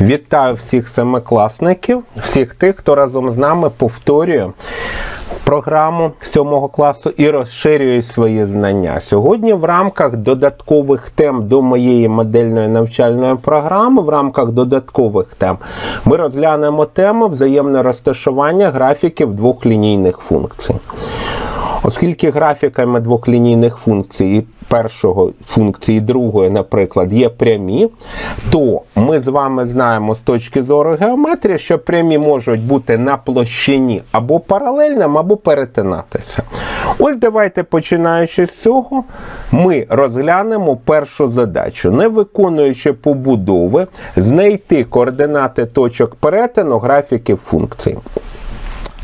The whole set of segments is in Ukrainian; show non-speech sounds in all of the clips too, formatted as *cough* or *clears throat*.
Вітаю всіх семикласників, всіх тих, хто разом з нами повторює програму 7 класу і розширює свої знання. Сьогодні в рамках додаткових тем до моєї модельної навчальної програми, в рамках додаткових тем, ми розглянемо тему взаємне розташування графіків двох лінійних функцій. Оскільки графіками двохлінійних функцій першого функції другої, наприклад, є прямі, то ми з вами знаємо з точки зору геометрії, що прямі можуть бути на площині або паралельним, або перетинатися. Ось давайте, починаючи з цього, ми розглянемо першу задачу, не виконуючи побудови, знайти координати точок перетину графіків функцій.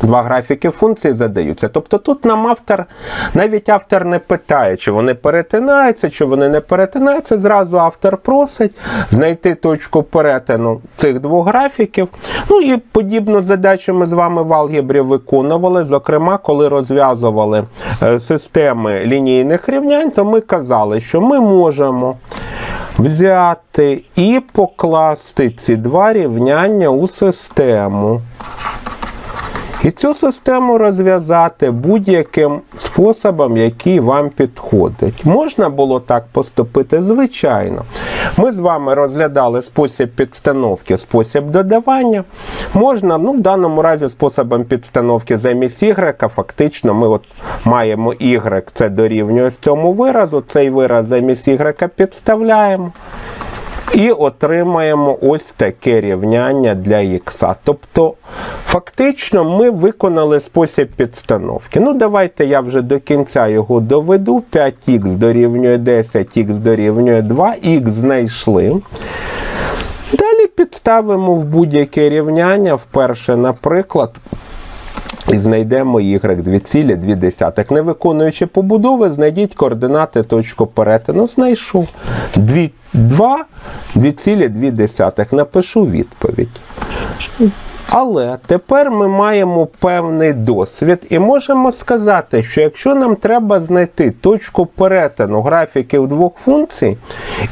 Два графіки функції задаються. Тобто тут нам автор, навіть автор не питає, чи вони перетинаються, чи вони не перетинаються. Зразу автор просить знайти точку перетину цих двох графіків. Ну і подібну задачу ми з вами в алгебрі виконували. Зокрема, коли розв'язували е, системи лінійних рівнянь, то ми казали, що ми можемо взяти і покласти ці два рівняння у систему. І цю систему розв'язати будь-яким способом, який вам підходить. Можна було так поступити? Звичайно. Ми з вами розглядали спосіб підстановки, спосіб додавання. Можна, ну, в даному разі, способом підстановки замість Y, фактично, ми от маємо Y, це дорівнює цьому виразу, цей вираз замість Y підставляємо. І отримаємо ось таке рівняння для х. Тобто, фактично, ми виконали спосіб підстановки. Ну, давайте я вже до кінця його доведу. 5х дорівнює 10, х дорівнює 2, х знайшли. Далі підставимо в будь-яке рівняння. Вперше, наприклад, і знайдемо y 2,2. Не виконуючи побудови, знайдіть координати точку перетину. Знайшов 2, 2 2,2. Напишу відповідь. Але тепер ми маємо певний досвід і можемо сказати, що якщо нам треба знайти точку перетину графіків двох функцій,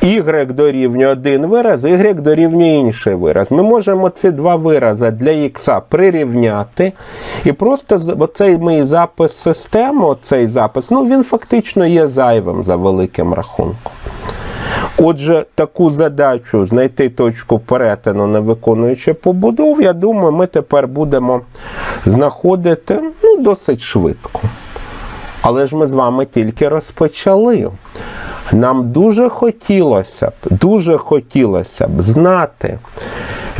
y дорівнює один вираз, y дорівнює інший вираз, ми можемо ці два вирази для x прирівняти. І просто оцей мій запис системи, оцей запис, ну він фактично є зайвим за великим рахунком. Отже, таку задачу знайти точку перетину, не виконуючи побудов, я думаю, ми тепер будемо знаходити ну, досить швидко. Але ж ми з вами тільки розпочали. Нам дуже хотілося б, дуже хотілося б знати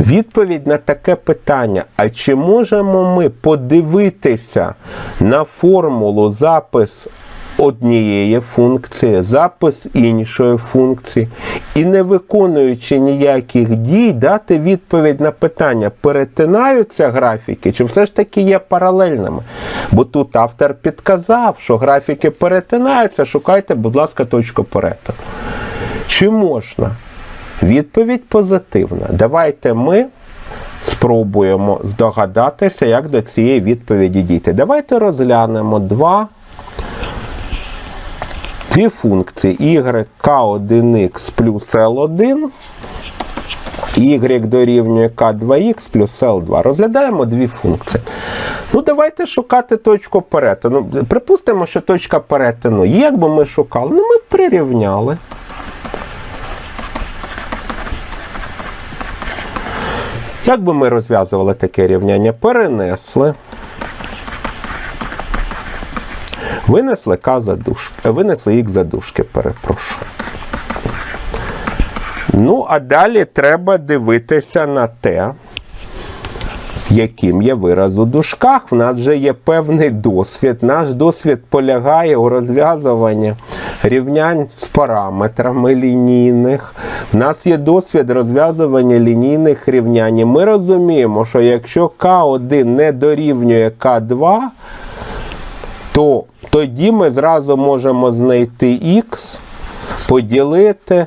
відповідь на таке питання: а чи можемо ми подивитися на формулу запис однієї функції, запис іншої функції, і не виконуючи ніяких дій, дати відповідь на питання, перетинаються графіки, чи все ж таки є паралельними. Бо тут автор підказав, що графіки перетинаються, шукайте, будь ласка, точку перетину. Чи можна? Відповідь позитивна. Давайте ми. Спробуємо здогадатися, як до цієї відповіді дійти. Давайте розглянемо два дві функції y k1x плюс L1, y дорівнює k2x плюс L2. Розглядаємо дві функції. Ну, давайте шукати точку перетину. Припустимо, що точка перетину як би ми шукали, ну ми прирівняли. Як би ми розв'язували таке рівняння? Перенесли. Винесли К за дужки, винесли Х за дужки, перепрошую. Ну, а далі треба дивитися на те, яким є вираз у дужках. В нас вже є певний досвід. Наш досвід полягає у розв'язуванні рівнянь з параметрами лінійних. У нас є досвід розв'язування лінійних рівнянь. І Ми розуміємо, що якщо К1 не дорівнює К2, то тоді ми зразу можемо знайти х, поділити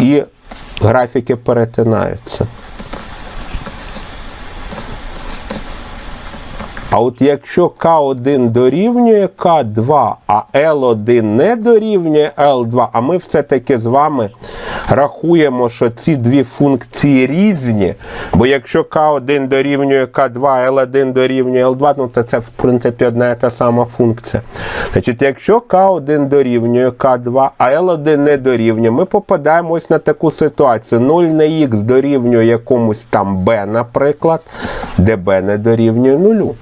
і графіки перетинаються. А от якщо К1 дорівнює К2, а Л1 не дорівнює Л2, а ми все-таки з вами рахуємо, що ці дві функції різні, бо якщо К1 дорівнює К2, L1 дорівнює L2, ну то це в принципі одна і та сама функція. Значить, якщо К1 дорівнює К2, а L1 не дорівнює, ми попадаємо ось на таку ситуацію. 0 на х дорівнює якомусь там b, наприклад, де b не дорівнює нулю.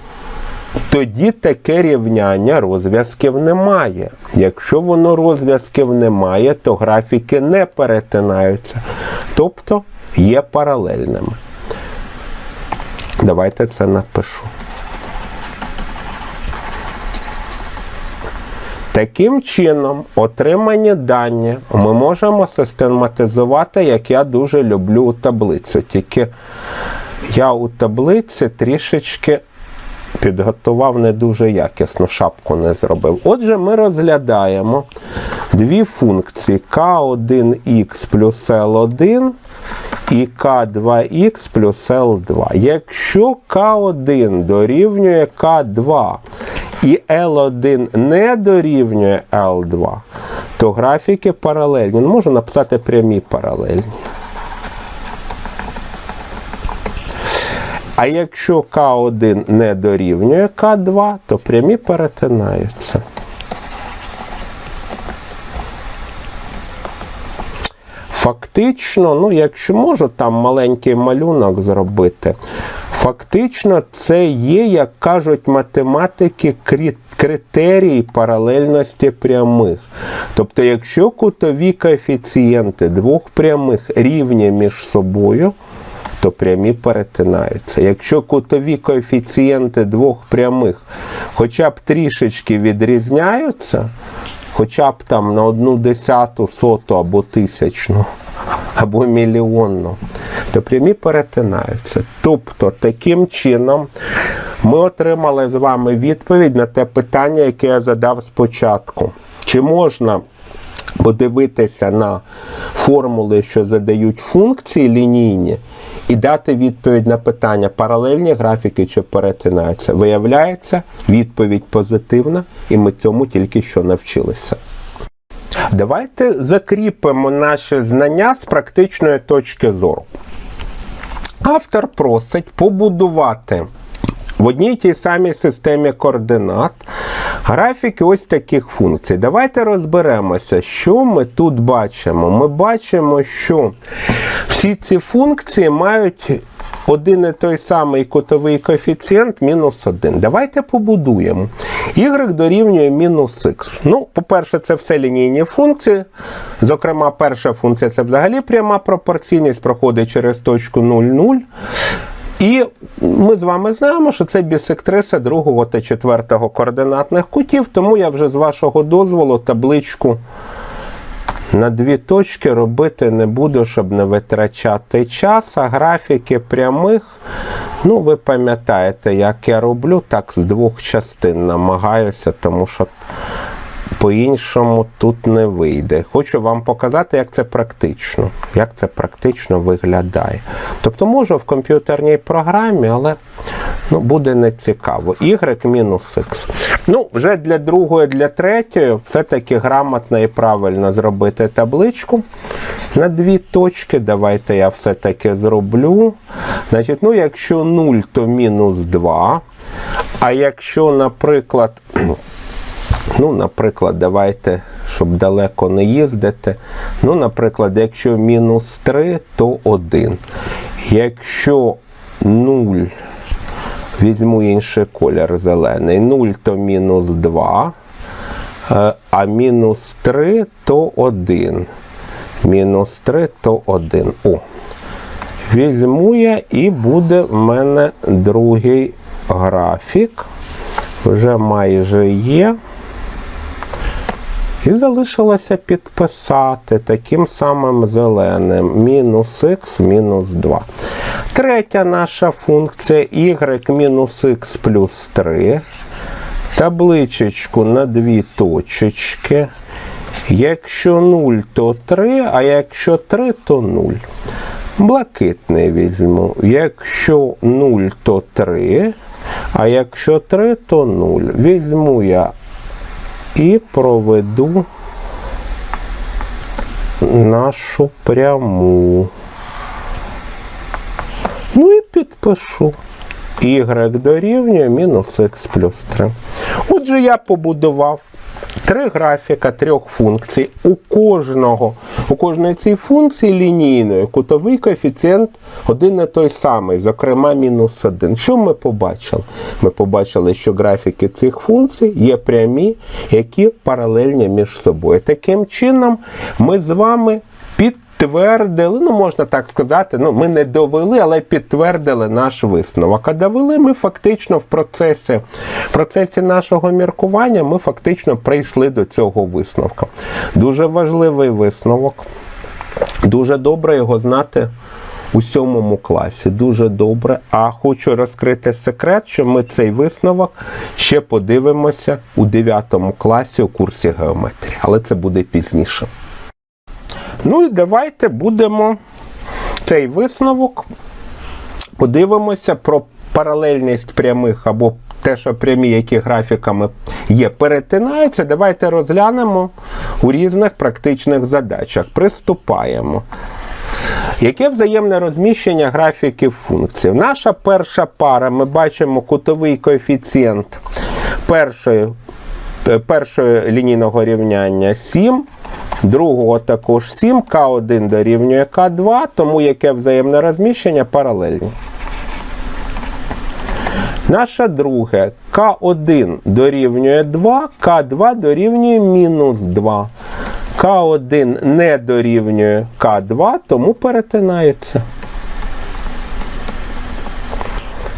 Тоді таке рівняння розв'язків немає. Якщо воно розв'язків немає, то графіки не перетинаються. Тобто є паралельними. Давайте це напишу. Таким чином, отримані дані ми можемо систематизувати, як я дуже люблю у таблицю. Тільки я у таблиці трішечки підготував не дуже якісно, шапку не зробив. Отже, ми розглядаємо дві функції k1x плюс L1 і k2x плюс L2. Якщо k1 дорівнює k2 і L1 не дорівнює L2, то графіки паралельні. Ну, можу написати прямі паралельні. А якщо К1 не дорівнює К2, то прямі перетинаються. Фактично, ну, якщо можу там маленький малюнок зробити, фактично це є, як кажуть математики, крит критерії паралельності прямих. Тобто, якщо кутові коефіцієнти двох прямих рівні між собою, то прямі перетинаються. Якщо кутові коефіцієнти двох прямих хоча б трішечки відрізняються, хоча б там на одну десяту, соту або тисячну, або мільйонну, то прямі перетинаються. Тобто, таким чином ми отримали з вами відповідь на те питання, яке я задав спочатку. Чи можна подивитися на формули, що задають функції лінійні, і дати відповідь на питання, паралельні графіки чи перетинаються. Виявляється, відповідь позитивна, і ми цьому тільки що навчилися. Давайте закріпимо наші знання з практичної точки зору. Автор просить побудувати в одній тій самій системі координат графіки ось таких функцій. Давайте розберемося, що ми тут бачимо. Ми бачимо, що всі ці функції мають один і той самий кутовий коефіцієнт мінус 1. Давайте побудуємо. Y дорівнює мінус х. Ну, по-перше, це все лінійні функції. Зокрема, перша функція це взагалі пряма пропорційність, проходить через точку 0, 0. І ми з вами знаємо, що це бісектриса другого та четвертого координатних кутів, тому я вже з вашого дозволу табличку на дві точки робити не буду, щоб не витрачати час, а графіки прямих, ну, ви пам'ятаєте, як я роблю, так з двох частин намагаюся, тому що по-іншому тут не вийде. Хочу вам показати, як це практично, як це практично виглядає. Тобто можу в комп'ютерній програмі, але ну, буде не цікаво. Y мінус X. Ну, вже для другої, для третьої, все-таки грамотно і правильно зробити табличку на дві точки. Давайте я все-таки зроблю. Значить, ну, якщо 0, то мінус 2. А якщо, наприклад, *clears throat* Ну, наприклад, давайте, щоб далеко не їздити. Ну, наприклад, якщо мінус 3, то 1. Якщо 0, візьму інший колір зелений, 0, то мінус 2, а мінус 3, то 1. Мінус 3, то 1. О. Візьму я і буде в мене другий графік. Вже майже є. І залишилося підписати таким самим зеленим мінус х мінус 2. Третя наша функція y мінус х плюс 3. Табличечку на дві точечки. Якщо 0, то 3, а якщо 3, то 0. Блакитний візьму. Якщо 0, то 3, а якщо 3, то 0. Візьму я і проведу нашу пряму. Ну і підпишу. Y дорівнює мінус х плюс 3. Отже, я побудував три графіка трьох функцій. У кожного, у кожної цієї функції лінійної кутовий коефіцієнт один і той самий, зокрема мінус 1. Що ми побачили? Ми побачили, що графіки цих функцій є прямі, які паралельні між собою. Таким чином, ми з вами підтвердили, ну можна так сказати, ну ми не довели, але підтвердили наш висновок. А довели ми фактично в процесі, в процесі нашого міркування, ми фактично прийшли до цього висновка. Дуже важливий висновок. Дуже добре його знати у сьомому класі. Дуже добре. А хочу розкрити секрет, що ми цей висновок ще подивимося у 9 класі у курсі геометрії. Але це буде пізніше. Ну і давайте будемо цей висновок. Подивимося про паралельність прямих або те, що прямі, які графіками є, перетинаються. Давайте розглянемо у різних практичних задачах. Приступаємо. Яке взаємне розміщення графіків функцій? Наша перша пара, ми бачимо кутовий коефіцієнт першої, е, першої лінійного рівняння 7, другого також 7, К1 дорівнює К2, тому яке взаємне розміщення паралельні. Наша друге К1 дорівнює 2, К2 дорівнює мінус 2. К1 не дорівнює К2, тому перетинаються.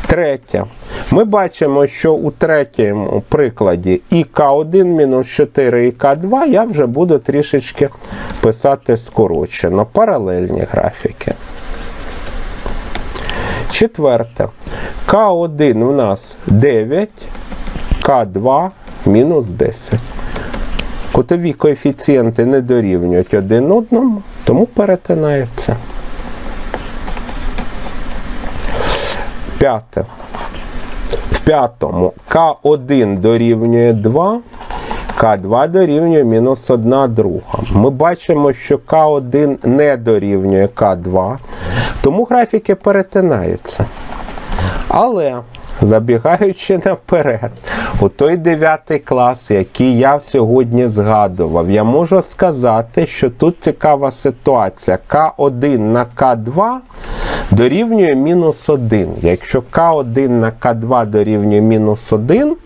Третє. Ми бачимо, що у третьому прикладі і К1 мінус 4 і К2 я вже буду трішечки писати скорочено. Паралельні графіки. Четверте. К1 у нас 9, К2 мінус 10. Кутові коефіцієнти не дорівнюють один одному, тому перетинаються. П'яте. П'ятому К1 дорівнює 2, К2 дорівнює мінус 1 друга. Ми бачимо, що К1 не дорівнює К2, тому графіки перетинаються. Але, забігаючи наперед, у той 9 клас, який я сьогодні згадував, я можу сказати, що тут цікава ситуація. К1 на К2 дорівнює мінус 1. Якщо К1 на К2 дорівнює мінус 1,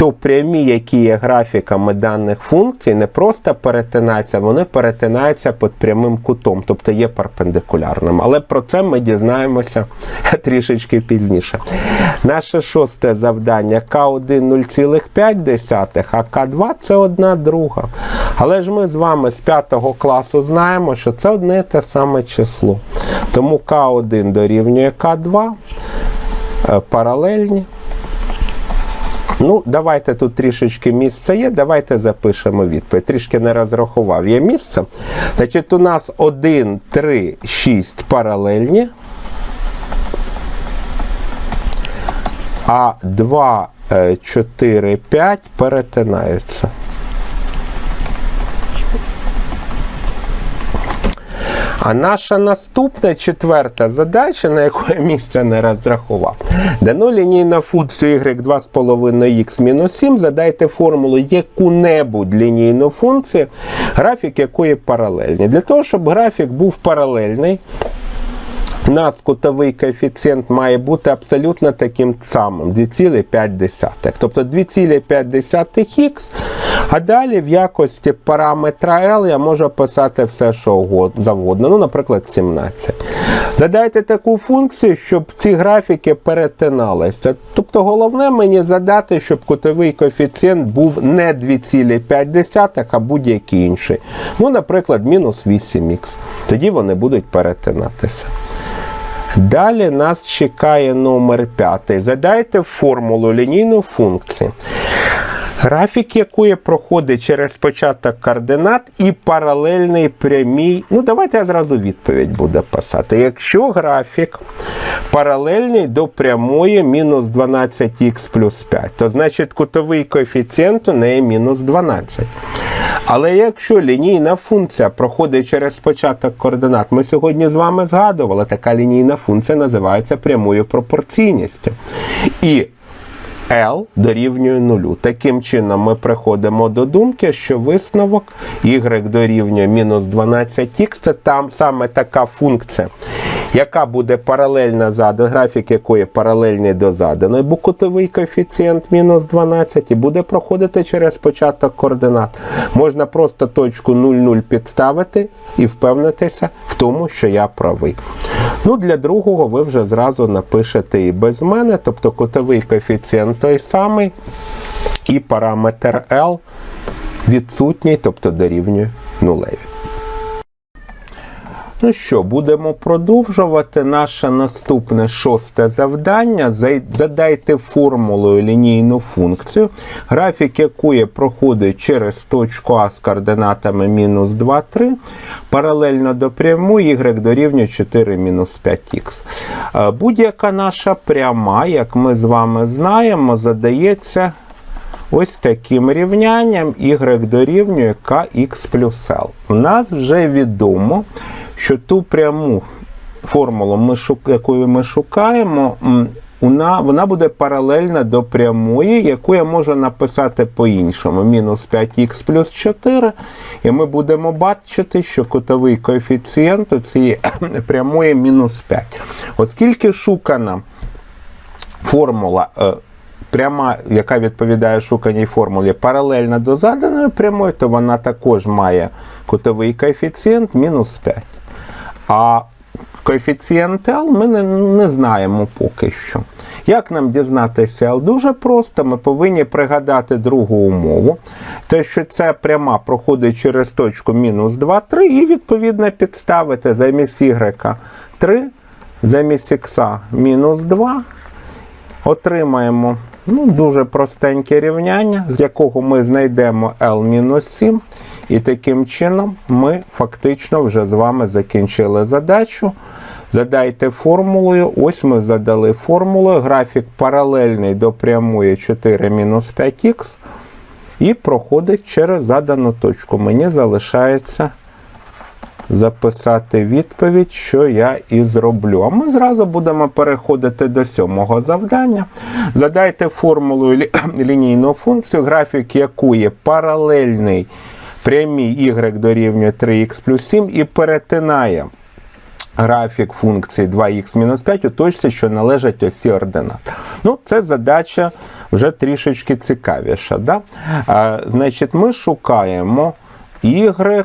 то прямі, які є графіками даних функцій, не просто перетинаються, вони перетинаються під прямим кутом, тобто є перпендикулярним. Але про це ми дізнаємося *laughs* трішечки пізніше. Наше шосте завдання К1 0,5, а К2 це одна друга. Але ж ми з вами з 5 класу знаємо, що це одне і те саме число. Тому К1 дорівнює К2 е, паралельні. Ну, давайте тут трішечки місце є, давайте запишемо відповідь. Трішки не розрахував. Є місце. Значить, у нас 1, 3, 6 паралельні. А 2, 4, 5 перетинаються. А наша наступна четверта задача, на яку я місце не розрахував. Дано лінійна функція y 2,5х мінус 7, задайте формулу яку-небудь лінійну функцію, графік якої паралельний. Для того, щоб графік був паралельний, у нас кутовий коефіцієнт має бути абсолютно таким самим 2,5. Тобто 2,5х, а далі в якості параметра L я можу писати все, що завгодно. Ну, наприклад, 17. Задайте таку функцію, щоб ці графіки перетиналися. Тобто головне мені задати, щоб кутовий коефіцієнт був не 2,5, а будь-який інший. Ну, наприклад, мінус 8х. Тоді вони будуть перетинатися. Далі нас чекає номер 5. Задайте формулу лінійної функції, графік якої проходить через початок координат і паралельний прямій. Ну, давайте я зразу відповідь буду писати. Якщо графік паралельний до прямої мінус 12х плюс 5, то значить кутовий коефіцієнт у неї мінус 12. Але якщо лінійна функція проходить через початок координат, ми сьогодні з вами згадували, така лінійна функція називається прямою пропорційністю. І L дорівнює нулю. Таким чином ми приходимо до думки, що висновок y дорівнює мінус 12х це там саме така функція, яка буде паралельна заданий, графік якої паралельний до заданої, бо кутовий коефіцієнт мінус 12 і буде проходити через початок координат. Можна просто точку 0,0 підставити і впевнитися в тому, що я правий. Ну, Для другого ви вже зразу напишете і без мене, тобто кутовий коефіцієнт той самий, і параметр L відсутній, тобто дорівнює нулеві. Ну що, будемо продовжувати наше наступне шосте завдання. Задайте формулою лінійну функцію, графік якої проходить через точку А з координатами мінус 2, 3, паралельно до прямої y дорівнює 4 мінус 5х. Е, Будь-яка наша пряма, як ми з вами знаємо, задається ось таким рівнянням y дорівнює kx плюс L. У нас вже відомо, що ту пряму формулу, ми якою ми шукаємо, вона, вона буде паралельна до прямої, яку я можу написати по-іншому. Мінус 5х плюс 4. І ми будемо бачити, що кутовий коефіцієнт у цієї *clears throat* прямої мінус 5. Оскільки шукана формула. е, Пряма, яка відповідає шуканій формулі, паралельна до заданої прямої, то вона також має кутовий коефіцієнт мінус 5. А коефіцієнт L ми не, не знаємо поки що. Як нам дізнатися L? Дуже просто, ми повинні пригадати другу умову. Те, що ця пряма проходить через точку мінус 2, 3, і відповідно підставити замість y 3, замість x мінус 2 отримаємо ну, дуже простеньке рівняння, з якого ми знайдемо L-7. І таким чином ми фактично вже з вами закінчили задачу. Задайте формулою. Ось ми задали формулою. Графік паралельний до прямої 4-5х. І проходить через задану точку. Мені залишається записати відповідь, що я і зроблю. А ми зразу будемо переходити до сьомого завдання. Задайте формулу *clears throat* лінійну функцію, графік якої паралельний прямій y дорівнює 3х плюс 7 і перетинає графік функції 2х-5 у точці, що належать осі ординат. Ну, це задача вже трішечки цікавіша. Да? А, значить, ми шукаємо y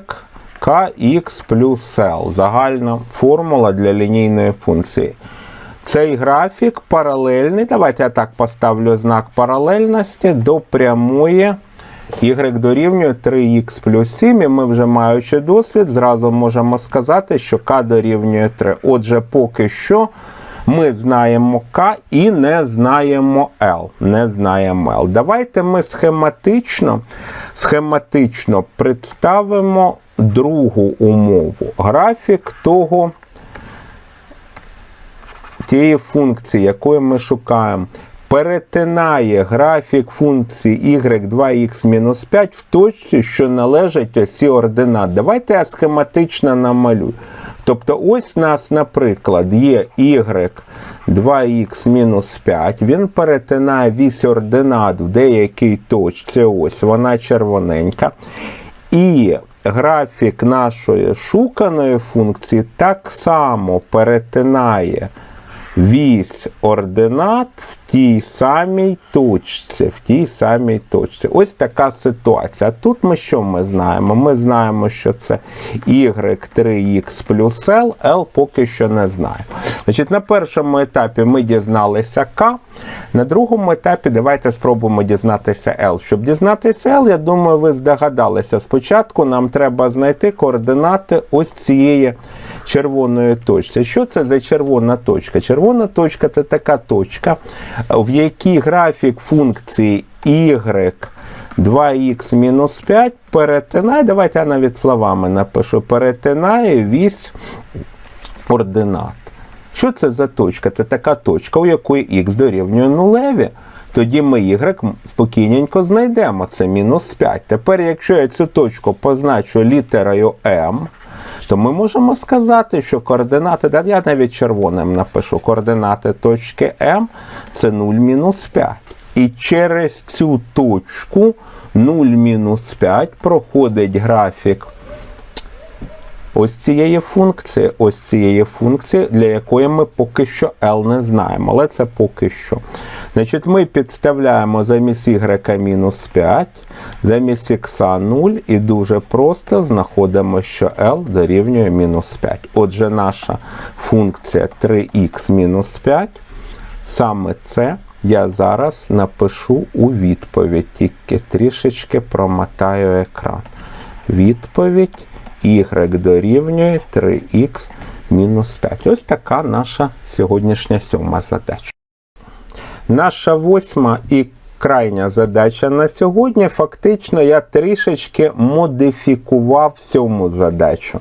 kx плюс L. Загальна формула для лінійної функції. Цей графік паралельний. Давайте я так поставлю знак паралельності до прямої y дорівнює 3х плюс 7, і ми вже маючи досвід, зразу можемо сказати, що k дорівнює 3. Отже, поки що ми знаємо k і не знаємо L. Не знаємо L. Давайте ми схематично, схематично представимо другу умову. Графік того тієї функції, якою ми шукаємо, перетинає графік функції y2x-5 в точці, що належить осі ординат. Давайте я схематично намалюю. Тобто, ось у нас, наприклад, є y 2х-5, він перетинає вісь ординат в деякій точці, ось вона червоненька. І графік нашої шуканої функції так само перетинає вісь ординат в тій самій точці. В тій самій точці. Ось така ситуація. Тут ми що ми знаємо? Ми знаємо, що це y3x плюс L, L поки що не знаємо. Значить, на першому етапі ми дізналися K, на другому етапі давайте спробуємо дізнатися L. Щоб дізнатися L, я думаю, ви здогадалися. Спочатку нам треба знайти координати ось цієї червоної точці. Що це за червона точка? Червона точка це така точка, в якій графік функції y 2х мінус 5 перетинає, давайте я навіть словами напишу, перетинає вісь ординат. Що це за точка? Це така точка, у якої х дорівнює нулеві. Тоді ми y спокійненько знайдемо. Це мінус 5. Тепер, якщо я цю точку позначу літерою m, то ми можемо сказати, що координати, я навіть червоним напишу, координати точки М це 0 мінус 5. І через цю точку 0 мінус 5 проходить графік ось цієї функції, ось цієї функції, для якої ми поки що L не знаємо, але це поки що. Значить, ми підставляємо замість y мінус 5, замість x 0 і дуже просто знаходимо, що L дорівнює мінус 5. Отже, наша функція 3х мінус 5, саме це я зараз напишу у відповідь, тільки трішечки промотаю екран. Відповідь y дорівнює 3х мінус 5. Ось така наша сьогоднішня сьома задача. Наша восьма і крайня задача на сьогодні. Фактично, я трішечки модифікував сьому задачу.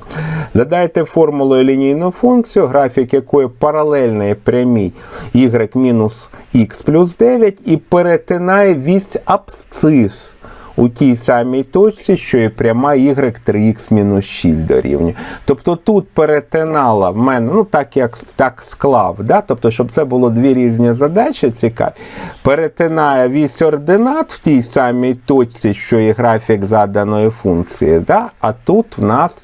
Задайте формулою лінійну функцію, графік якої паралельний прямій y мінус х плюс 9 і перетинає вісь абсцис у тій самій точці, що і пряма y 3х мінус 6 дорівнює. Тобто тут перетинала в мене, ну так як так склав, да? тобто, щоб це було дві різні задачі цікаві, перетинає вісь ординат в тій самій точці, що і графік заданої функції, да? а тут в нас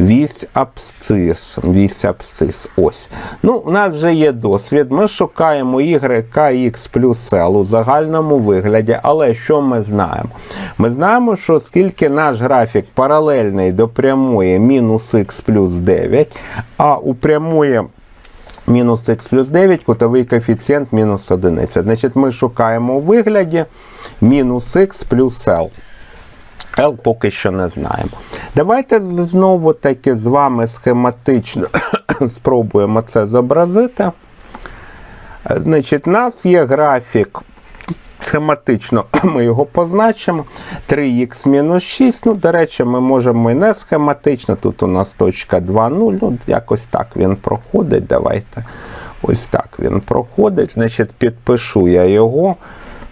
вісь абсцис. Вісь абсцис. Ось. Ну, у нас вже є досвід. Ми шукаємо y kx плюс l у загальному вигляді, але що ми знаємо? Ми знаємо, що оскільки наш графік паралельний до прямої мінус х плюс 9, а у прямої мінус х плюс 9, кутовий коефіцієнт мінус 1. Значить, ми шукаємо у вигляді мінус х плюс l. L поки що не знаємо. Давайте знову таки з вами схематично *coughs* спробуємо це зобразити. Значить, у нас є графік. Схематично *coughs* ми його позначимо. 3х-6. Ну, до речі, ми можемо і не схематично. Тут у нас точка 2,0. Ну, якось так він проходить. Давайте. Ось так він проходить. Значить, підпишу я його.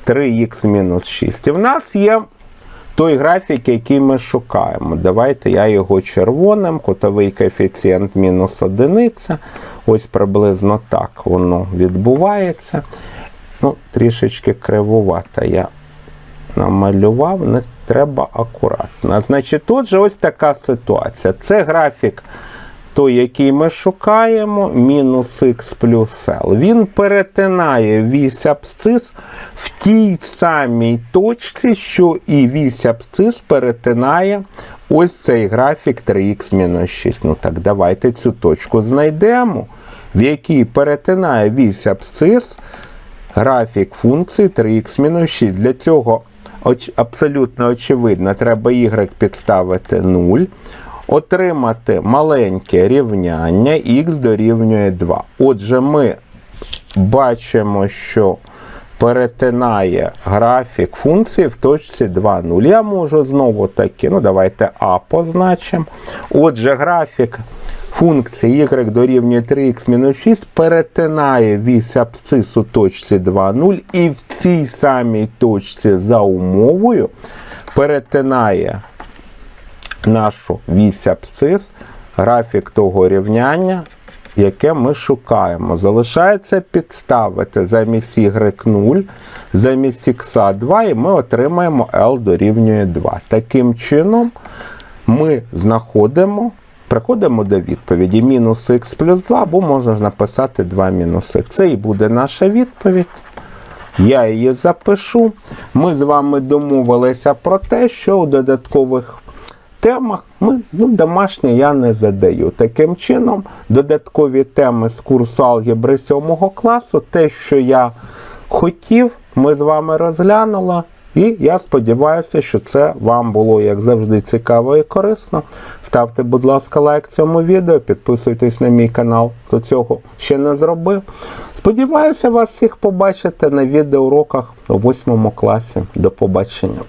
3х-6. І в нас є той графік, який ми шукаємо. Давайте я його червоним, кутовий коефіцієнт мінус одиниця. Ось приблизно так воно відбувається. Ну, Трішечки кривувато я намалював, не треба акуратно. Значить, тут же ось така ситуація. Це графік той, який ми шукаємо, мінус х плюс L. Він перетинає вісь абсцис в тій самій точці, що і вісь абсцис перетинає ось цей графік 3х мінус 6. Ну так, давайте цю точку знайдемо, в якій перетинає вісь абсцис графік функції 3х мінус 6. Для цього абсолютно очевидно, треба y підставити 0 отримати маленьке рівняння х дорівнює 2. Отже, ми бачимо, що перетинає графік функції в точці 2, 0. Я можу знову таки, ну давайте А позначимо. Отже, графік функції y дорівнює 3х мінус 6 перетинає вісь абсцису точці 2, 0 і в цій самій точці за умовою перетинає нашу вісь абсцис, графік того рівняння, яке ми шукаємо. Залишається підставити замість y 0, замість x 2, і ми отримаємо L дорівнює 2. Таким чином, ми знаходимо. Приходимо до відповіді мінус х плюс 2, або можна ж написати 2 мінус х. Це і буде наша відповідь. Я її запишу. Ми з вами домовилися про те, що у додаткових темах ми ну, домашні я не задаю. Таким чином, додаткові теми з курсу алгебри 7 класу, те, що я хотів, ми з вами розглянули. І я сподіваюся, що це вам було, як завжди, цікаво і корисно. Ставте, будь ласка, лайк цьому відео, підписуйтесь на мій канал, хто цього ще не зробив. Сподіваюся вас всіх побачити на відеоуроках у 8 класі. До побачення.